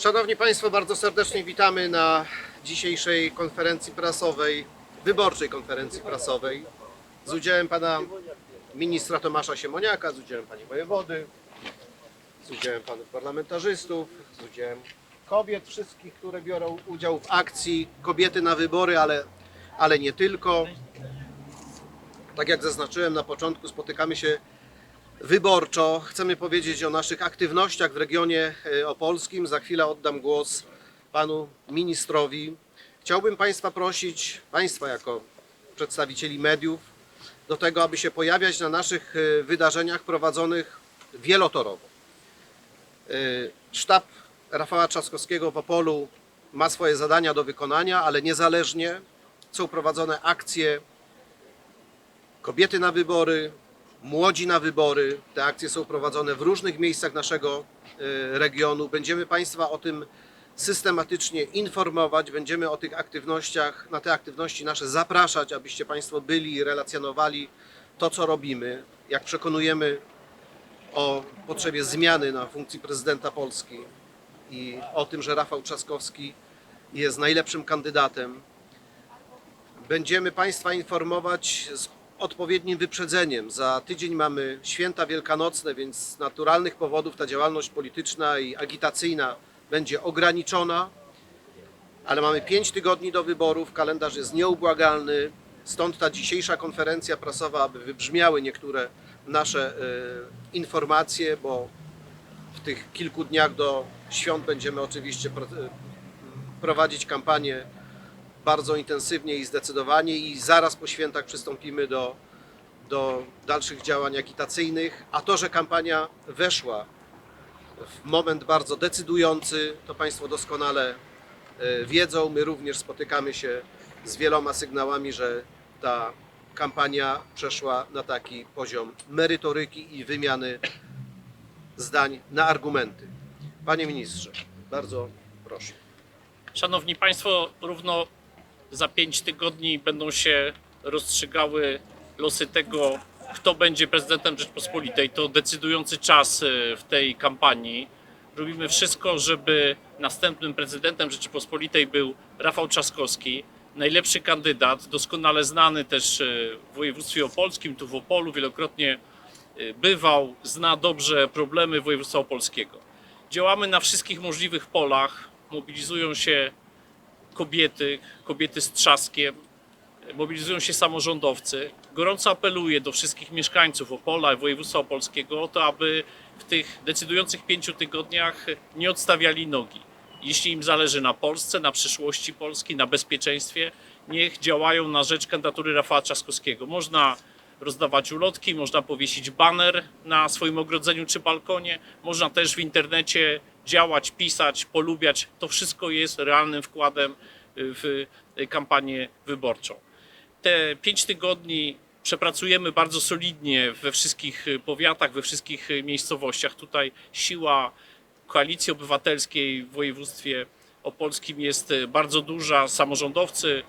Szanowni Państwo, bardzo serdecznie witamy na dzisiejszej konferencji prasowej, wyborczej konferencji prasowej z udziałem pana ministra Tomasza Siemoniaka, z udziałem pani wojewody, z udziałem panów parlamentarzystów, z udziałem kobiet wszystkich, które biorą udział w akcji Kobiety na wybory, ale, ale nie tylko. Tak jak zaznaczyłem na początku, spotykamy się wyborczo. Chcemy powiedzieć o naszych aktywnościach w regionie e, opolskim. Za chwilę oddam głos panu ministrowi. Chciałbym państwa prosić, państwa jako przedstawicieli mediów, do tego, aby się pojawiać na naszych e, wydarzeniach prowadzonych wielotorowo. E, Sztab Rafała Trzaskowskiego w Opolu ma swoje zadania do wykonania, ale niezależnie są prowadzone akcje Kobiety na wybory, Młodzi na wybory. Te akcje są prowadzone w różnych miejscach naszego e, regionu. Będziemy Państwa o tym systematycznie informować, będziemy o tych aktywnościach, na te aktywności nasze zapraszać, abyście Państwo byli i relacjonowali to, co robimy, jak przekonujemy o potrzebie zmiany na funkcji prezydenta Polski i o tym, że Rafał Trzaskowski jest najlepszym kandydatem. Będziemy Państwa informować z odpowiednim wyprzedzeniem. Za tydzień mamy święta wielkanocne, więc z naturalnych powodów ta działalność polityczna i agitacyjna będzie ograniczona, ale mamy pięć tygodni do wyborów, kalendarz jest nieubłagalny, stąd ta dzisiejsza konferencja prasowa, aby wybrzmiały niektóre nasze e, informacje, bo w tych kilku dniach do świąt będziemy oczywiście e, prowadzić kampanię bardzo intensywnie i zdecydowanie i zaraz po świętach przystąpimy do, do dalszych działań agitacyjnych. A to, że kampania weszła w moment bardzo decydujący, to Państwo doskonale e, wiedzą. My również spotykamy się z wieloma sygnałami, że ta kampania przeszła na taki poziom merytoryki i wymiany zdań na argumenty. Panie ministrze, bardzo proszę. Szanowni Państwo, równo za pięć tygodni będą się rozstrzygały losy tego, kto będzie prezydentem Rzeczpospolitej. To decydujący czas y, w tej kampanii. Robimy wszystko, żeby następnym prezydentem Rzeczypospolitej był Rafał Trzaskowski, najlepszy kandydat, doskonale znany też y, w województwie opolskim, tu w Opolu wielokrotnie y, bywał, zna dobrze problemy województwa opolskiego. Działamy na wszystkich możliwych polach, mobilizują się kobiety, kobiety z trzaskiem, mobilizują się samorządowcy. Gorąco apeluję do wszystkich mieszkańców Opola i województwa opolskiego o to, aby w tych decydujących pięciu tygodniach nie odstawiali nogi. Jeśli im zależy na Polsce, na przyszłości Polski, na bezpieczeństwie, niech działają na rzecz kandydatury Rafała Trzaskowskiego. Można rozdawać ulotki, można powiesić baner na swoim ogrodzeniu czy balkonie, można też w internecie działać, pisać, polubiać. To wszystko jest realnym wkładem w kampanię wyborczą. Te pięć tygodni przepracujemy bardzo solidnie we wszystkich powiatach, we wszystkich miejscowościach. Tutaj siła koalicji obywatelskiej w województwie opolskim jest bardzo duża. Samorządowcy,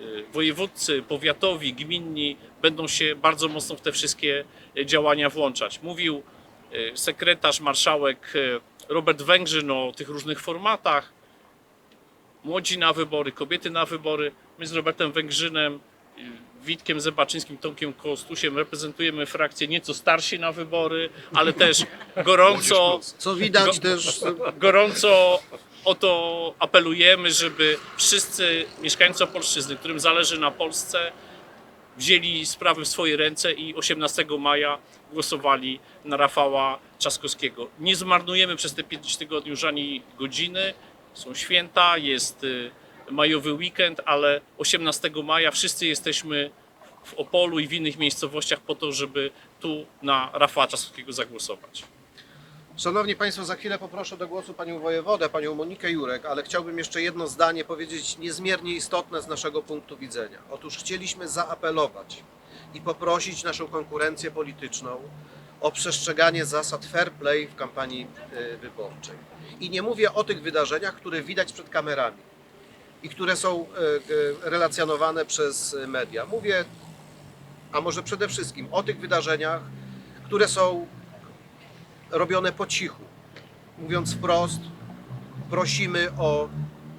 y, wojewódcy, powiatowi, gminni będą się bardzo mocno w te wszystkie działania włączać. Mówił y, sekretarz, marszałek y, Robert Węgrzyn o tych różnych formatach. Młodzi na wybory, kobiety na wybory. My z Robertem Węgrzynem, y, Witkiem Zebaczyńskim, Tomkiem Kostusiem reprezentujemy frakcję nieco starsi na wybory, ale też gorąco Co widać też gorąco o to apelujemy, żeby wszyscy mieszkańcy Opolszczyzny, którym zależy na Polsce, wzięli sprawy w swoje ręce i 18 maja głosowali na Rafała Trzaskowskiego. Nie zmarnujemy przez te 5 tygodni już ani godziny. Są święta, jest y, majowy weekend, ale 18 maja wszyscy jesteśmy w Opolu i w innych miejscowościach po to, żeby tu na Rafała Trzaskowskiego zagłosować. Szanowni Państwo, za chwilę poproszę do głosu Panią Wojewodę, Panią Monikę Jurek, ale chciałbym jeszcze jedno zdanie powiedzieć niezmiernie istotne z naszego punktu widzenia. Otóż chcieliśmy zaapelować i poprosić naszą konkurencję polityczną o przestrzeganie zasad fair play w kampanii y, wyborczej. I nie mówię o tych wydarzeniach, które widać przed kamerami i które są y, relacjonowane przez media. Mówię, a może przede wszystkim o tych wydarzeniach, które są robione po cichu. Mówiąc wprost, prosimy o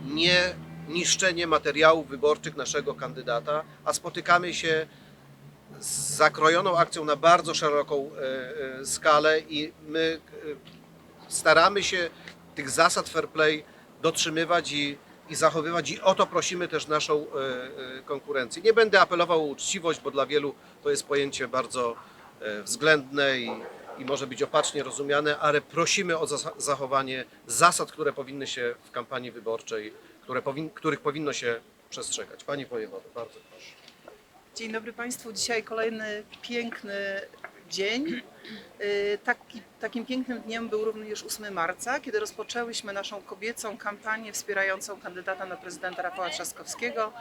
nie niszczenie materiałów wyborczych naszego kandydata, a spotykamy się z zakrojoną akcją na bardzo szeroką e, e, skalę i my e, staramy się tych zasad fair play dotrzymywać i, i zachowywać i o to prosimy też naszą konkurencję. Nie będę apelował o uczciwość, bo dla wielu to jest pojęcie bardzo względne i, i może być opacznie rozumiane, ale prosimy o zachowanie zasad, które powinny się w kampanii wyborczej, które których powinno się przestrzegać. Pani wojewodo, bardzo proszę. Dzień dobry Państwu. Dzisiaj kolejny piękny dzień. Y, Taki, takim pięknym dniem był również 8 marca, kiedy rozpoczęłyśmy naszą kobiecą kampanię wspierającą kandydata na prezydenta Rafała Trzaskowskiego.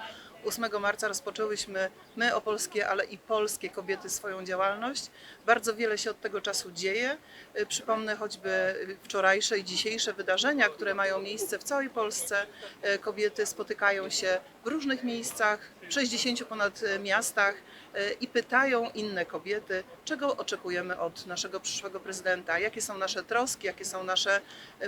8 marca rozpoczęłyśmy my opolskie, ale i polskie kobiety swoją działalność. Bardzo wiele się od tego czasu dzieje. Y, Przypomnę choćby wczorajsze i dzisiejsze wydarzenia, które mają miejsce w całej Polsce. Y, Kobiety spotykają się w różnych miejscach, w 60 ponad y, miastach i pytają inne kobiety, czego oczekujemy od naszego przyszłego prezydenta, jakie są nasze troski, jakie są nasze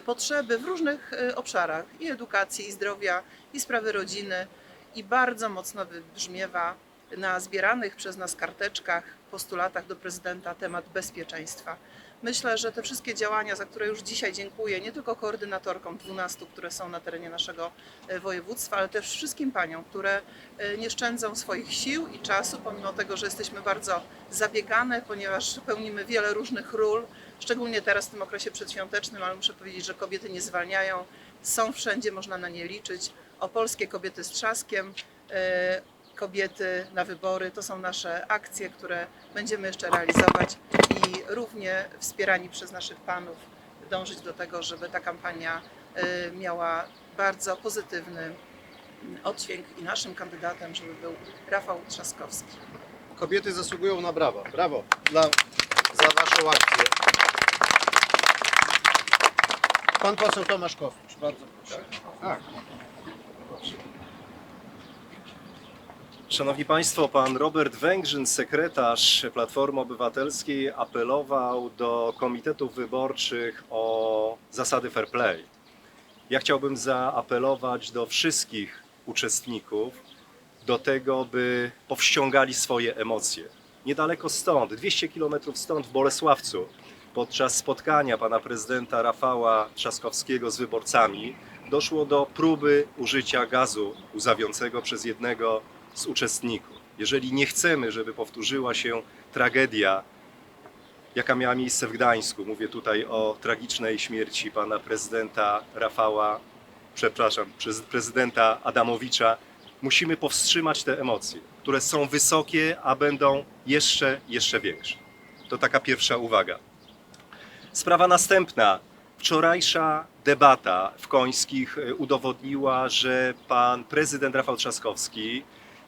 potrzeby w różnych obszarach i edukacji, i zdrowia, i sprawy rodziny. I bardzo mocno wybrzmiewa na zbieranych przez nas karteczkach, postulatach do prezydenta temat bezpieczeństwa. Myślę, że te wszystkie działania, za które już dzisiaj dziękuję, nie tylko koordynatorkom 12, które są na terenie naszego e, województwa, ale też wszystkim paniom, które e, nie szczędzą swoich sił i czasu, pomimo tego, że jesteśmy bardzo zabiegane, ponieważ pełnimy wiele różnych ról, szczególnie teraz w tym okresie przedświątecznym, ale muszę powiedzieć, że kobiety nie zwalniają, są wszędzie, można na nie liczyć. Opolskie kobiety z trzaskiem, e, kobiety na wybory, to są nasze akcje, które będziemy jeszcze realizować i równie wspierani przez naszych panów dążyć do tego, żeby ta kampania e, miała bardzo pozytywny oddźwięk i naszym kandydatem, żeby był Rafał Trzaskowski. Kobiety zasługują na brawa. Brawo dla, za Waszą akcję. Pan poseł Tomasz Kowicz, bardzo proszę. Tak. Szanowni Państwo, pan Robert Węgrzyn, sekretarz Platformy Obywatelskiej, apelował do komitetów wyborczych o zasady fair play. Ja chciałbym zaapelować do wszystkich uczestników do tego, by powściągali swoje emocje. Niedaleko stąd, 200 kilometrów stąd w Bolesławcu, podczas spotkania pana prezydenta Rafała Trzaskowskiego z wyborcami, doszło do próby użycia gazu łzawiącego przez jednego z uczestników. Jeżeli nie chcemy, żeby powtórzyła się tragedia, jaka miała miejsce w Gdańsku, mówię tutaj o tragicznej śmierci pana prezydenta Rafała, przepraszam, prezydenta Adamowicza, musimy powstrzymać te emocje, które są wysokie, a będą jeszcze, jeszcze większe. To taka pierwsza uwaga. Sprawa następna. Wczorajsza debata w Końskich e, udowodniła, że pan prezydent Rafał Trzaskowski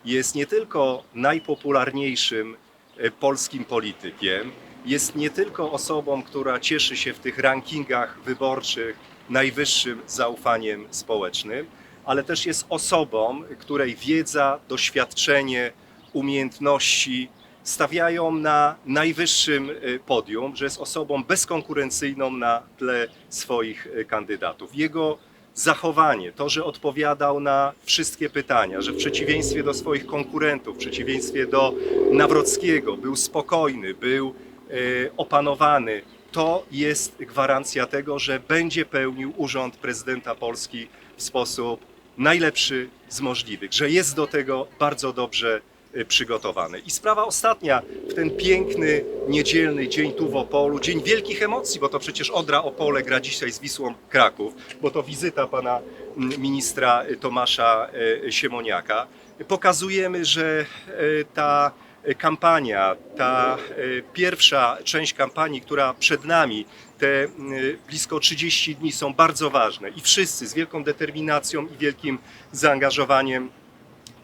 jest nie tylko najpopularniejszym e, polskim politykiem, jest nie tylko osobą, która cieszy się w tych rankingach wyborczych najwyższym zaufaniem społecznym, ale też jest osobą, której wiedza, doświadczenie, umiejętności stawiają na najwyższym y, podium, że jest osobą bezkonkurencyjną na tle swoich y, kandydatów. Jego zachowanie, to, że odpowiadał na wszystkie pytania, że w przeciwieństwie do swoich konkurentów, w przeciwieństwie do Nawrockiego, był spokojny, był y, opanowany, to jest gwarancja tego, że będzie pełnił urząd prezydenta Polski w sposób najlepszy z możliwych, że jest do tego bardzo dobrze przygotowany. I sprawa ostatnia, w ten piękny, niedzielny dzień tu w Opolu, dzień wielkich emocji, bo to przecież Odra Opole gra dzisiaj z Wisłą Kraków, bo to wizyta pana mm, ministra y, Tomasza y, Siemoniaka. Pokazujemy, że y, ta kampania, ta y, pierwsza część kampanii, która przed nami, te y, blisko 30 dni są bardzo ważne i wszyscy z wielką determinacją i wielkim zaangażowaniem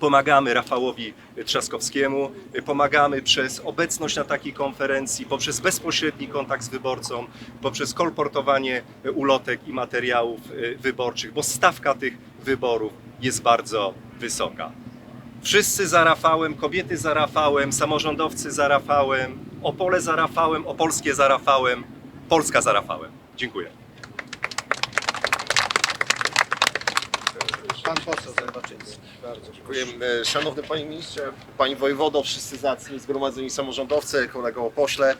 pomagamy Rafałowi Trzaskowskiemu, pomagamy przez obecność na takiej konferencji, poprzez bezpośredni kontakt z wyborcą, poprzez kolportowanie ulotek i materiałów y, wyborczych, bo stawka tych wyborów jest bardzo wysoka. Wszyscy za Rafałem, kobiety za Rafałem, samorządowcy za Rafałem, Opole za Rafałem, Opolskie za Rafałem, Polska za Rafałem. Dziękuję. Pan poseł Zębaczyński. Bardzo Dziękuję. E, Szanowny Panie Ministrze, Pani Wojewodo, wszyscy zacni zgromadzeni samorządowcy, kolego pośle.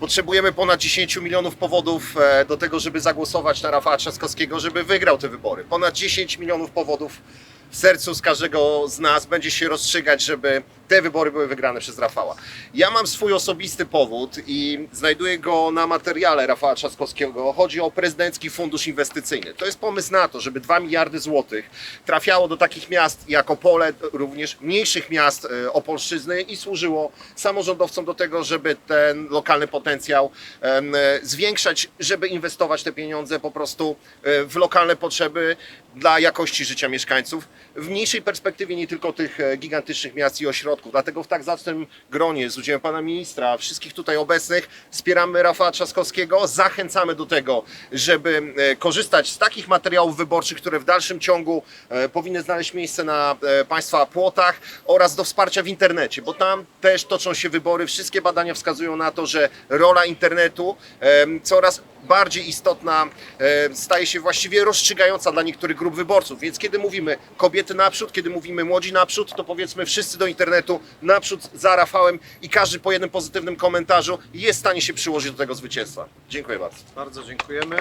Potrzebujemy ponad 10 milionów powodów e, do tego, żeby zagłosować na Rafała Trzaskowskiego, żeby wygrał te wybory. Ponad 10 milionów powodów w sercu z każdego z nas będzie się rozstrzygać, żeby te wybory były wygrane przez Rafała. Ja mam swój osobisty powód i znajduję go na materiale Rafała Trzaskowskiego. Chodzi o prezydencki fundusz inwestycyjny. To jest pomysł na to, żeby 2 miliardy złotych trafiało do takich miast jak Opole, również mniejszych miast e, Opolszczyzny i służyło samorządowcom do tego, żeby ten lokalny potencjał e, zwiększać, żeby inwestować te pieniądze po prostu e, w lokalne potrzeby dla jakości życia mieszkańców. W mniejszej perspektywie nie tylko tych gigantycznych miast i ośrodków. Dlatego w tak zacnym gronie z udziałem pana ministra, wszystkich tutaj obecnych wspieramy Rafała Trzaskowskiego, zachęcamy do tego, żeby e, korzystać z takich materiałów wyborczych, które w dalszym ciągu e, powinny znaleźć miejsce na e, państwa płotach oraz do wsparcia w internecie, bo tam też toczą się wybory. Wszystkie badania wskazują na to, że rola internetu coraz bardziej istotna staje się właściwie rozstrzygająca dla niektórych grup wyborców. Więc kiedy mówimy kobiety naprzód, kiedy mówimy młodzi naprzód, to powiedzmy wszyscy do internetu naprzód za Rafałem i każdy po jednym pozytywnym komentarzu jest w stanie się przyłożyć do tego zwycięstwa. Dziękuję bardzo. Bardzo dziękujemy.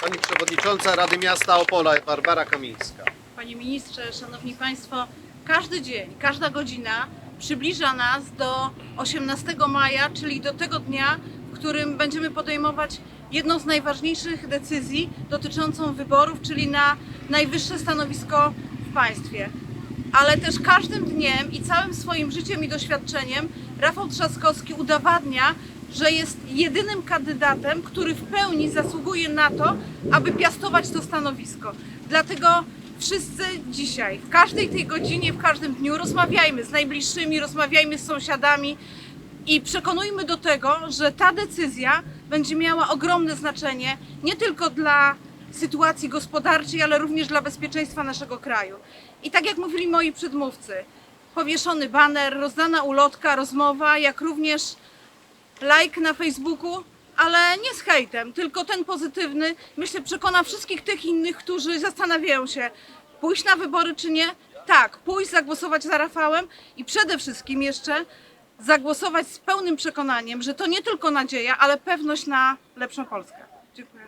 Pani Przewodnicząca Rady Miasta Opola, Barbara Kamińska. Panie ministrze, szanowni państwo, każdy dzień, każda godzina przybliża nas do 18 maja, czyli do tego dnia, w którym będziemy podejmować jedną z najważniejszych decyzji dotyczącą wyborów, czyli na najwyższe stanowisko w państwie. Ale też każdym dniem i całym swoim życiem i doświadczeniem Rafał Trzaskowski udowadnia, że jest jedynym kandydatem, który w pełni zasługuje na to, aby piastować to stanowisko. Dlatego wszyscy dzisiaj, w każdej tej godzinie, w każdym dniu rozmawiajmy z najbliższymi, rozmawiajmy z sąsiadami i przekonujmy do tego, że ta decyzja będzie miała ogromne znaczenie nie tylko dla sytuacji gospodarczej, ale również dla bezpieczeństwa naszego kraju. I tak jak mówili moi przedmówcy, powieszony baner, rozdana ulotka, rozmowa, jak również like na Facebooku, ale nie z hejtem, tylko ten pozytywny, myślę, przekona wszystkich tych innych, którzy zastanawiają się, pójść na wybory czy nie. Tak, pójść, zagłosować za Rafałem i przede wszystkim jeszcze zagłosować z pełnym przekonaniem, że to nie tylko nadzieja, ale pewność na lepszą Polskę. Dziękuję.